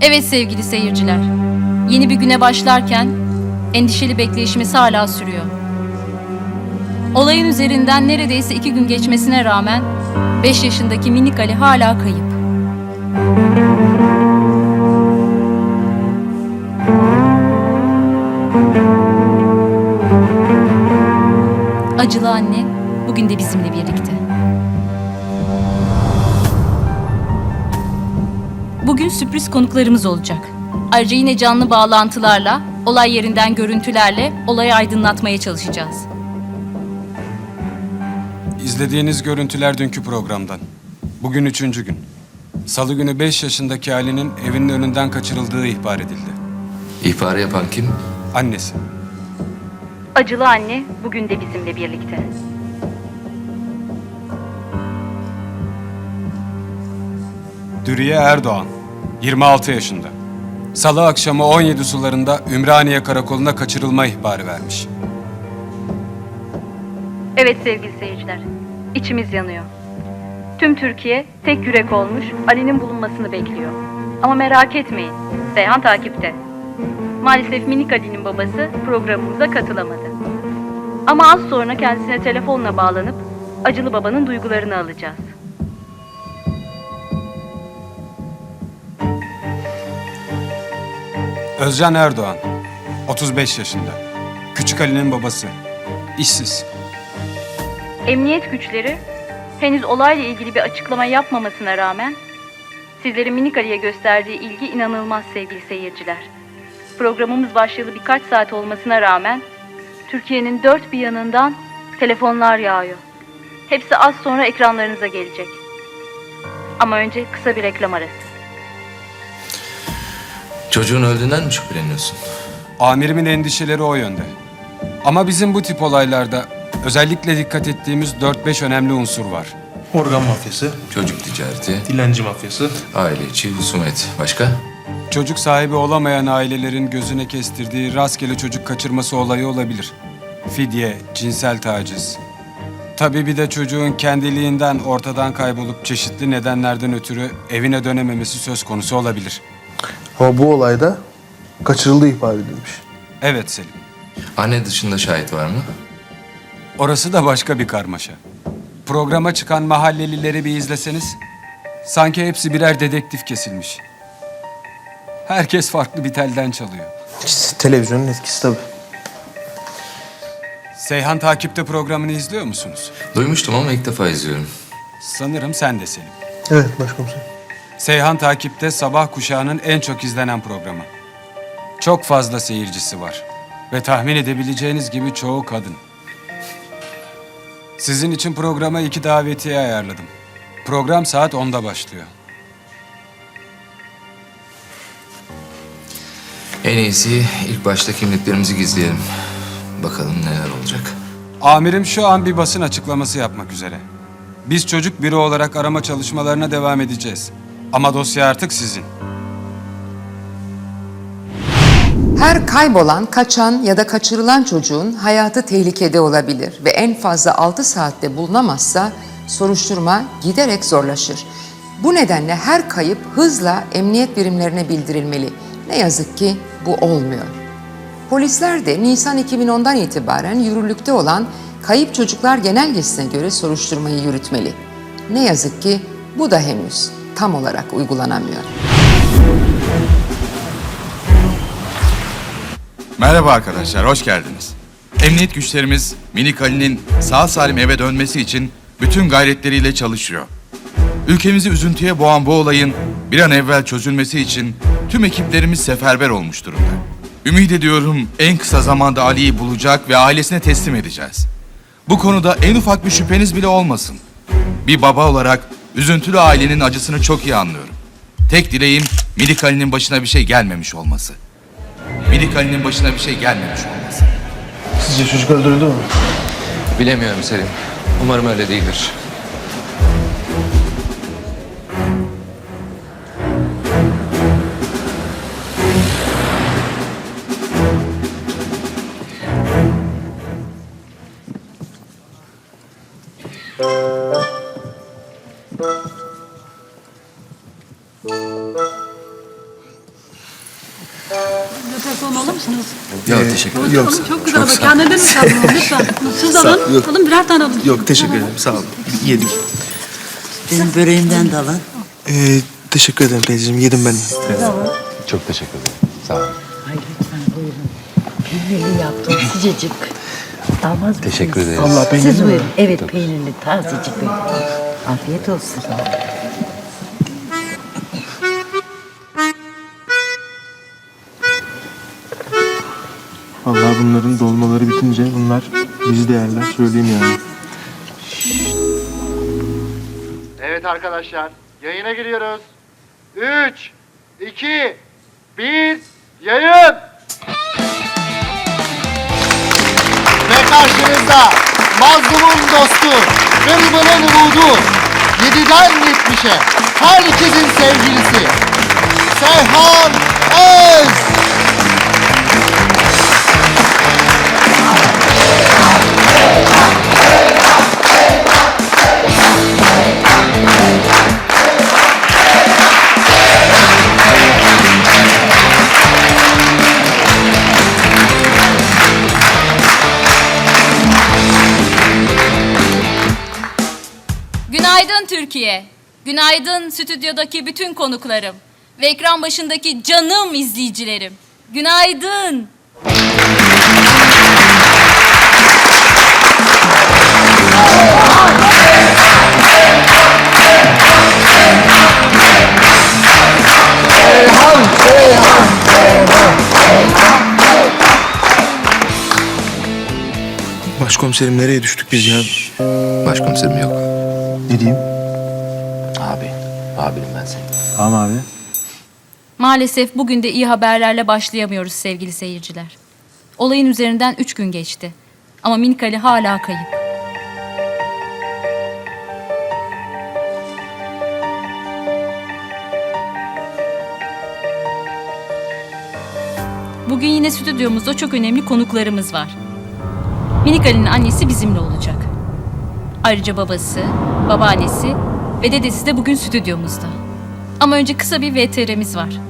Evet sevgili seyirciler. Yeni bir güne başlarken endişeli bekleyişimiz hala sürüyor. Olayın üzerinden neredeyse iki gün geçmesine rağmen 5 yaşındaki minik Ali hala kayıp. Acılı anne bugün de bizimle birlikte. Bugün sürpriz konuklarımız olacak. Ayrıca yine canlı bağlantılarla, olay yerinden görüntülerle olayı aydınlatmaya çalışacağız. İzlediğiniz görüntüler dünkü programdan. Bugün üçüncü gün. Salı günü 5 yaşındaki Ali'nin evinin önünden kaçırıldığı ihbar edildi. İhbarı yapan kim? Annesi. Acılı anne bugün de bizimle birlikte. Dürüye Erdoğan. 26 yaşında. Salı akşamı 17 sularında Ümraniye Karakolu'na kaçırılma ihbarı vermiş. Evet sevgili seyirciler, içimiz yanıyor. Tüm Türkiye tek yürek olmuş, Ali'nin bulunmasını bekliyor. Ama merak etmeyin, Seyhan takipte. Maalesef minik Ali'nin babası programımıza katılamadı. Ama az sonra kendisine telefonla bağlanıp acılı babanın duygularını alacağız. Özcan Erdoğan. 35 yaşında. Küçük Ali'nin babası. İşsiz. Emniyet güçleri henüz olayla ilgili bir açıklama yapmamasına rağmen sizlerin minik Ali'ye gösterdiği ilgi inanılmaz sevgili seyirciler. Programımız başlayalı birkaç saat olmasına rağmen Türkiye'nin dört bir yanından telefonlar yağıyor. Hepsi az sonra ekranlarınıza gelecek. Ama önce kısa bir reklam arası. Çocuğun öldüğünden mi şüpheleniyorsun? Amirimin endişeleri o yönde. Ama bizim bu tip olaylarda özellikle dikkat ettiğimiz 4-5 önemli unsur var. Organ mafyası, Çocuk ticareti, dilenci mafyası, aile içi husumet. Başka? Çocuk sahibi olamayan ailelerin gözüne kestirdiği rastgele çocuk kaçırması olayı olabilir. Fidye, cinsel taciz. Tabii bir de çocuğun kendiliğinden ortadan kaybolup çeşitli nedenlerden ötürü evine dönememesi söz konusu olabilir. Ama bu olayda kaçırıldığı ihbar edilmiş. Evet Selim. Anne dışında şahit var mı? Orası da başka bir karmaşa. Programa çıkan mahallelileri bir izleseniz, sanki hepsi birer dedektif kesilmiş. Herkes farklı bir telden çalıyor. Televizyonun etkisi tabii. Seyhan Takip'te programını izliyor musunuz? Duymuştum ama ilk defa izliyorum. Sanırım sen de Selim. Evet başkomiserim. Seyhan Takip'te sabah kuşağının en çok izlenen programı. Çok fazla seyircisi var. Ve tahmin edebileceğiniz gibi çoğu kadın. Sizin için programa iki davetiye ayarladım. Program saat 10'da başlıyor. En iyisi ilk başta kimliklerimizi gizleyelim. Bakalım neler olacak. Amirim şu an bir basın açıklaması yapmak üzere. Biz çocuk büro olarak arama çalışmalarına devam edeceğiz. Ama dosya artık sizin. Her kaybolan, kaçan ya da kaçırılan çocuğun hayatı tehlikede olabilir ve en fazla 6 saatte bulunamazsa soruşturma giderek zorlaşır. Bu nedenle her kayıp hızla emniyet birimlerine bildirilmeli. Ne yazık ki bu olmuyor. Polisler de Nisan 2010'dan itibaren yürürlükte olan Kayıp Çocuklar Genelgesi'ne göre soruşturmayı yürütmeli. Ne yazık ki bu da henüz tam olarak uygulanamıyor. Merhaba arkadaşlar, hoş geldiniz. Emniyet güçlerimiz Minik Ali'nin sağ salim eve dönmesi için bütün gayretleriyle çalışıyor. Ülkemizi üzüntüye boğan bu olayın bir an evvel çözülmesi için tüm ekiplerimiz seferber olmuş durumda. Ümit ediyorum en kısa zamanda Ali'yi bulacak ve ailesine teslim edeceğiz. Bu konuda en ufak bir şüpheniz bile olmasın. Bir baba olarak üzüntülü ailenin acısını çok iyi anlıyorum. Tek dileğim Minik Ali'nin başına bir şey gelmemiş olması. Minik Ali'nin başına bir şey gelmemiş olması. Sizce çocuk öldürüldü mü? Bilemiyorum Selim. Umarım öyle değildir. Teşekkür ederim. Yok, Çok güzel ama kendine mi kaldınız lütfen? Siz de alın. yok. Alın birer tane alın. yok teşekkür ederim. Sağ olun. Yedik. Benim böreğimden de alın. Ee, teşekkür ederim teyzeciğim. Yedim ben. Çok teşekkür ederim. Sağ olun. Ay lütfen buyurun. Peynirli yaptım sıcacık. Almaz mısınız? Teşekkür ederiz. Allah peynirli Siz mi? buyurun. Evet peynirli tazecik böyle. Afiyet olsun. Vallahi bunların dolmaları bitince bunlar bizi de yerler. Söyleyeyim yani. Evet arkadaşlar, yayına giriyoruz. 3, 2, 1, yayın! Ve karşınızda mazlumun dostu, garibanın umudu, 7'den 70'e herkesin sevgilisi, Seyhan Öz! Günaydın Türkiye. Günaydın stüdyodaki bütün konuklarım ve ekran başındaki canım izleyicilerim. Günaydın. Başkomiserim nereye düştük biz ya? Başkomiserim yok. Ne diyeyim? Abi. Abinim ben senin. Tamam abi. Maalesef bugün de iyi haberlerle başlayamıyoruz sevgili seyirciler. Olayın üzerinden üç gün geçti. Ama minik Ali hala kayıp. Yine stüdyomuzda çok önemli konuklarımız var. Minik Ali'nin annesi bizimle olacak. Ayrıca babası, babaannesi ve dedesi de bugün stüdyomuzda. Ama önce kısa bir VTR'miz var.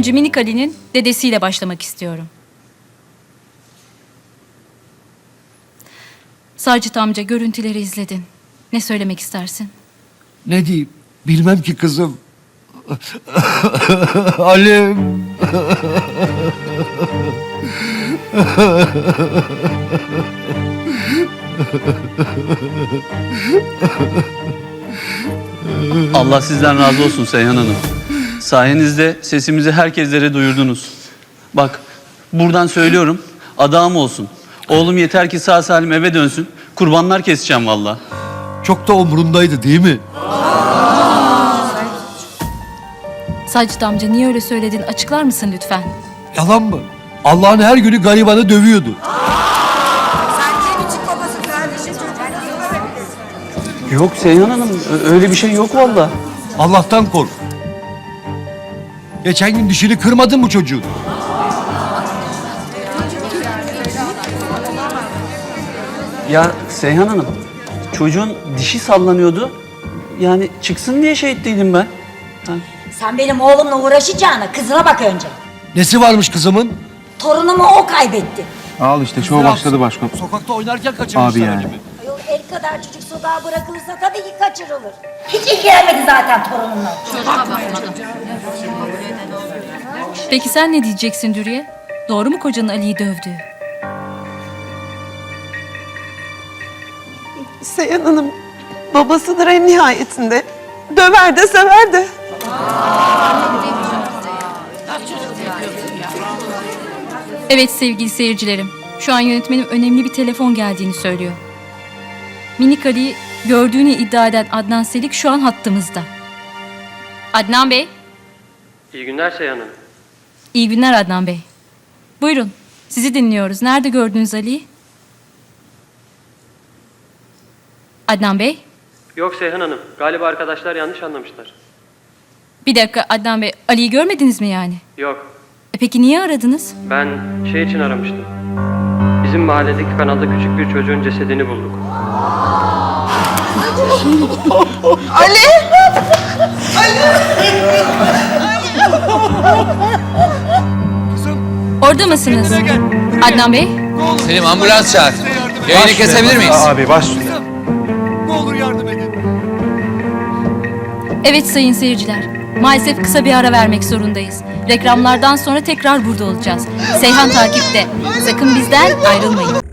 Önce Minik Ali'nin dedesiyle başlamak istiyorum. Sacit amca görüntüleri izledin. Ne söylemek istersin? Ne diyeyim? Bilmem ki kızım. Halim. Allah sizden razı olsun Seyhan Hanım. Sayenizde sesimizi herkeslere duyurdunuz. Bak buradan söylüyorum adam olsun. Oğlum yeter ki sağ salim eve dönsün. Kurbanlar keseceğim valla. Çok da umrundaydı değil mi? Sacit amca niye öyle söyledin açıklar mısın lütfen? Yalan mı? Allah'ın her günü garibanı dövüyordu. Yok Seyhan Hanım ö- öyle bir şey yok valla. Allah'tan kork. Geçen gün dişini kırmadın mı çocuğun? Ya Seyhan Hanım çocuğun dişi sallanıyordu. Yani çıksın diye şey ettiydim ben. Ha. Sen benim oğlumla uğraşacağına kızına bak önce. Nesi varmış kızımın? Torunumu o kaybetti. Al işte şov başladı başkomiserim. Sokakta oynarken kaçırmışlar Abi yani. gibi. Ayol el kadar çocuk sokağa bırakılırsa tabii ki kaçırılır. Hiç ilgilenmedi zaten torunumla. Peki sen ne diyeceksin Dürüye? Doğru mu kocanın Ali'yi dövdüğü? Seyhan Hanım babasıdır en nihayetinde. Döver de sever de. Evet sevgili seyircilerim. Şu an yönetmenim önemli bir telefon geldiğini söylüyor. Minik Ali'yi gördüğünü iddia eden Adnan Selik şu an hattımızda. Adnan Bey. İyi günler Seyhan Hanım. İyi günler Adnan Bey. Buyurun. Sizi dinliyoruz. Nerede gördünüz Ali'yi? Adnan Bey. Yok Seyhan Hanım. Galiba arkadaşlar yanlış anlamışlar. Bir dakika Adnan Bey. Ali'yi görmediniz mi yani? Yok. E peki niye aradınız? Ben şey için aramıştım. Bizim mahalledeki kanalda küçük bir çocuğun cesedini bulduk. Orada mısınız? Adnan Bey. Selim ambulans çağır. Yayını kesebilir miyiz? Abi baş Evet sayın seyirciler. Maalesef kısa bir ara vermek zorundayız. Reklamlardan sonra tekrar burada olacağız. Seyhan takipte. Sakın bizden ayrılmayın.